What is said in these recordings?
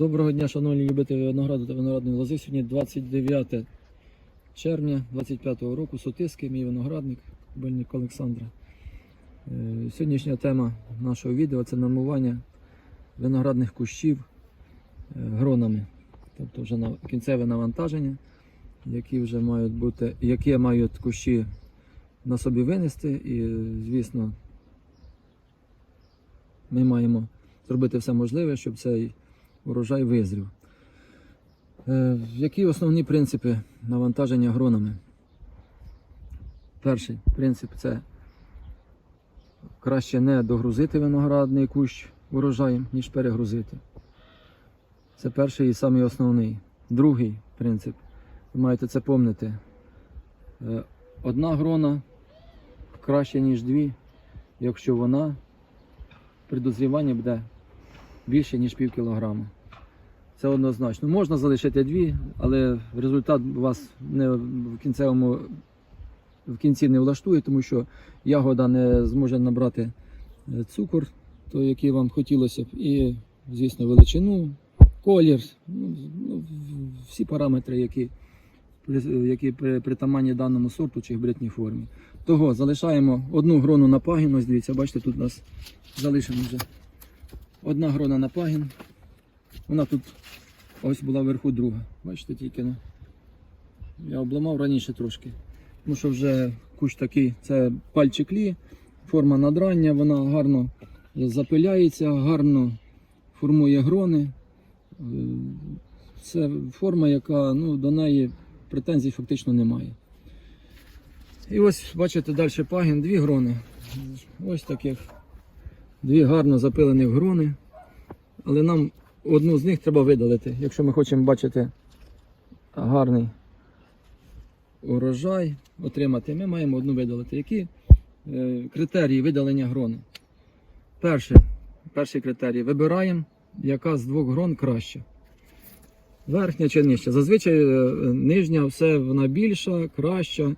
Доброго дня, шановні любителі винограду та виноградної лози. Сьогодні 29 червня 25 року. Сотиски, мій виноградник, Бельник Олександра. Е, Сьогоднішня тема нашого відео це нормування виноградних кущів е, гронами. Тобто вже кінцеве навантаження, які вже мають бути, які мають кущі на собі винести. І, звісно, ми маємо зробити все можливе, щоб цей урожай визрів. Е, Які основні принципи навантаження гронами? Перший принцип це краще не догрузити виноградний кущ урожаєм, ніж перегрузити. Це перший і самий основний. Другий принцип, ви маєте це пам'ятати. Е, Одна грона краще, ніж дві, якщо вона при дозріванні буде більше, ніж пів кілограма. Це однозначно. Можна залишити дві, але результат вас не в кінцевому в кінці не влаштує, тому що ягода не зможе набрати е, цукор, той, який вам хотілося б, і, звісно, величину, колір, ну, ну, всі параметри, які, які притаманні даному сорту чи гібридній формі. Того залишаємо одну грону на пагін. Ось дивіться, бачите, тут у нас залишено вже одна грона на пагін. Вона тут ось була вверху друга. Бачите, тільки ну, я обламав раніше трошки. Тому що вже кущ такий, це пальчик лі, форма надрання, вона гарно запиляється, гарно формує грони. Е, Це форма, яка ну, до неї претензій фактично немає. І ось бачите далі пагін, дві грони. Ось таких дві гарно запилені грони. Але нам одну з них треба видалити, якщо ми хочемо бачити гарний урожай отримати, ми маємо одну видалити. Які е, критерії видалення грони? Перше, перший критерій вибираємо, яка з двох грон краща. Верхня чи нижча. Зазвичай е, нижня все вона більша, краща,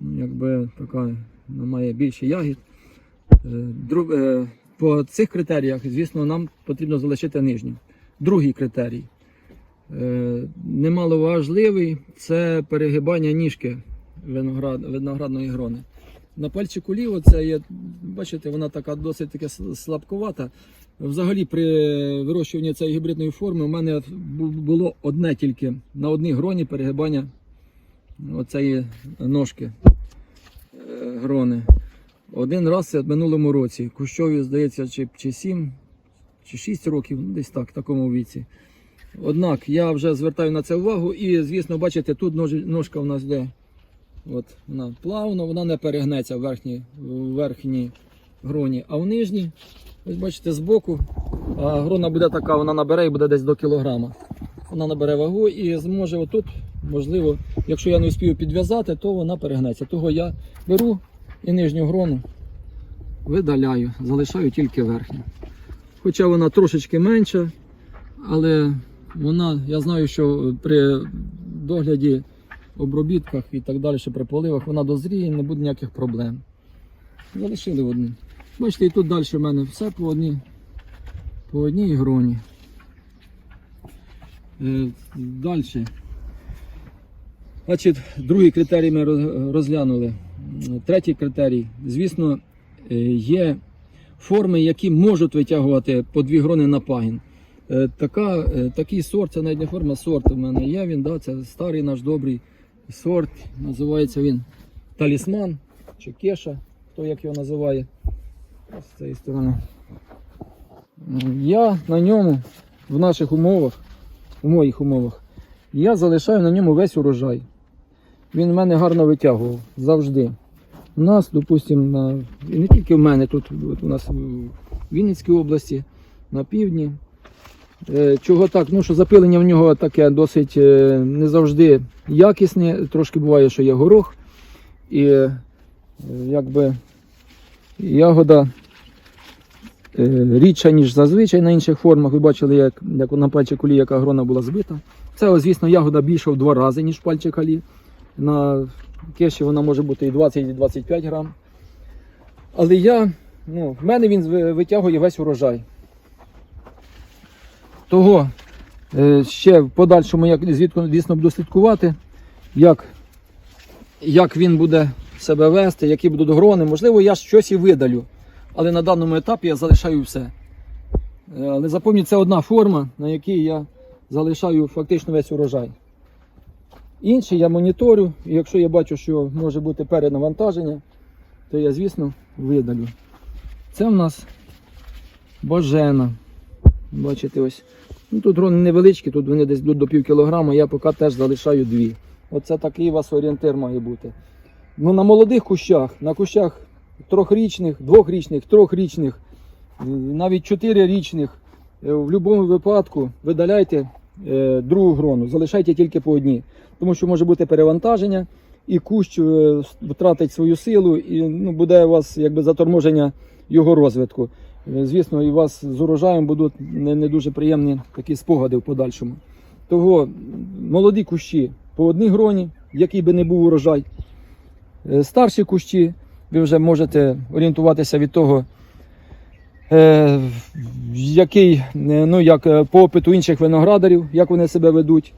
якби така вона має більше ягід. Е, друг- По цих критеріях, звісно, нам потрібно залишити нижню. Другий критерій. е, Немаловажливий це перегибання ніжки виноград, виноградної грони. На пальчику ліво це є, бачите, вона така досить таки с- слабкувата. Взагалі, при вирощуванні цієї гібридної форми у мене було одне тільки на одній гроні перегибання оцеї ножки. Один раз в минулому році. Кущові, здається, чи, чи 7, чи 6 років, ну, десь так, в такому віці. Однак я вже звертаю на це увагу і, звісно, бачите, тут нож- ножка у нас йде. От вона плавно, вона не перегнеться в верхній, в верхній гроні, а в нижній, ось бачите, збоку, а грона буде така, вона набере і буде десь до кілограма. Вона набере вагу і зможе отут, можливо, якщо я не успію підв'язати, то вона перегнеться. Того я беру і нижню грону видаляю, залишаю тільки верхню. Хоча вона трошечки менша, але вона, я знаю, що при догляді, обробітках і так далі, при поливах, вона дозріє, не буде ніяких проблем. Залишили в одній. Бачите, і тут далі в мене все по одній, по одній гроні. Е, далі. Значить, другий критерій ми розглянули. Третій критерій. Звісно, є форми, які можуть витягувати по дві грони на пагін. Е, Така, е, такий сорт, це навіть не форма сорт у мене є. Він, да, це старий наш добрий сорт. Називається він талісман чи кеша, хто як його називає. З цієї сторони. Я на ньому в наших умовах, у моїх умовах, я залишаю на ньому весь урожай. Він в мене гарно витягував завжди. У нас, допустимо, і не тільки в мене, тут у нас в Вінницькій області, на півдні. Е, Чого так? Ну, що запилення в нього таке досить е, не завжди якісне. Трошки буває, що є горох. І е, якби ягода рідша, ніж зазвичай на інших формах. Ви бачили, як, як на пальчику лі, яка грона була збита. Це, звісно, ягода більша в два рази, ніж пальчик лі. На кеші вона може бути і 20, і 25 грам. Але я, ну, в мене він витягує весь урожай. Того Е, Ще в подальшому, як звідки, звісно, буду слідкувати, як, як він буде себе вести, які будуть грони. Можливо, я щось і видалю. Але на даному етапі я залишаю все. Е, Але запам'ятайте, це одна форма, на якій я залишаю фактично весь урожай. Інші я моніторю, і якщо я бачу, що може бути перенавантаження, то я, звісно, видалю. Це в нас божена. Бачите, ось. Ну, тут грони невеличкі, тут вони десь до пів кілограма, я поки теж залишаю дві. Оце такий у вас орієнтир має бути. Ну, на молодих кущах, на кущах трьохрічних, двохрічних, трьохрічних, навіть чотирирічних, е, в будь-якому випадку видаляйте другу грону, залишайте тільки по одній. Тому що може бути перевантаження, і кущ е, втратить свою силу, і ну, буде у вас якби заторможення його розвитку. Е, Звісно, і у вас з урожаєм будуть не, не дуже приємні такі спогади в подальшому. Того молоді кущі по одній гроні, який би не був урожай. Е, Старші кущі, ви вже можете орієнтуватися від того, е, який, е, ну, як е, по опиту інших виноградарів, як вони себе ведуть.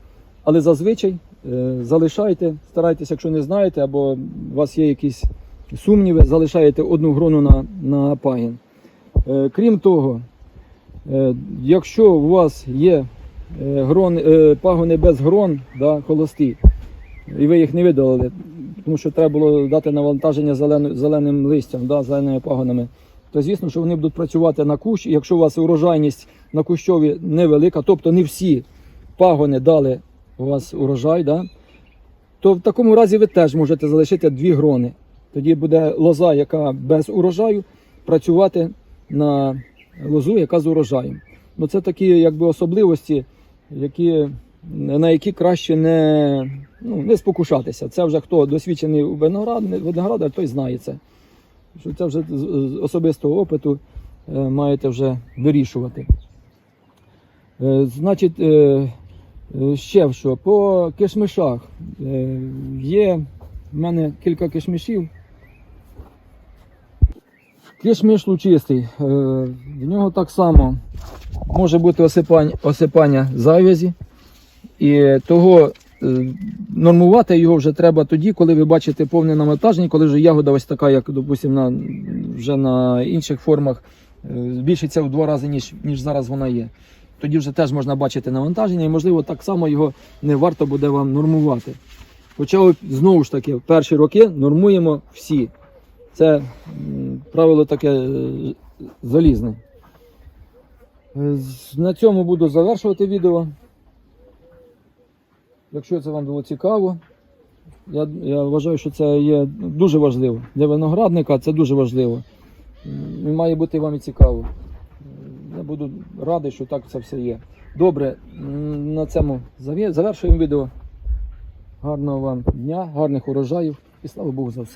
Але зазвичай е, залишайте, старайтеся, якщо не знаєте, або у вас є якісь сумніви, залишаєте одну грону на, на пагін. Е, Крім того, е, якщо у вас є е, грон, е, пагони без грон, да, холості, і ви їх не видалили, тому що треба було дати навантаження зеленим листям, да, зеленими пагонами, то звісно, що вони будуть працювати на кущ. І якщо у вас урожайність на кущові невелика, тобто не всі пагони дали у вас урожай, да, то в такому разі ви теж можете залишити дві грони. Тоді буде лоза, яка без урожаю, працювати на лозу, яка з урожаєм. Ну, це такі якби, особливості, які, на які краще не, ну, не спокушатися. Це вже хто досвідчений у виноградар, той знає це. Що це вже з особистого опиту е, маєте вже вирішувати. Е, значить, е, ще що, по кишмишах. Є в мене кілька кишмишів. Кишмиш лучистий. В нього так само може бути осипання, осипання завязі. І того нормувати його вже треба тоді, коли ви бачите повне навантаження, коли вже ягода ось така, як, допустим, на, вже на інших формах, е, збільшиться в два рази, ніж, ніж зараз вона є. Тоді вже теж можна бачити навантаження, і можливо так само його не варто буде вам нормувати. Хоча знову ж таки, в перші роки нормуємо всі. Це правило таке е, залізне. Е, На цьому буду завершувати відео. Якщо це вам було цікаво, я, я вважаю, що це є дуже важливо. Для виноградника це дуже важливо. І Має бути вам і цікаво. Я буду радий, що так це все є. Добре, на цьому завершуємо відео. Гарного вам дня, гарних урожаїв і слава Богу за все.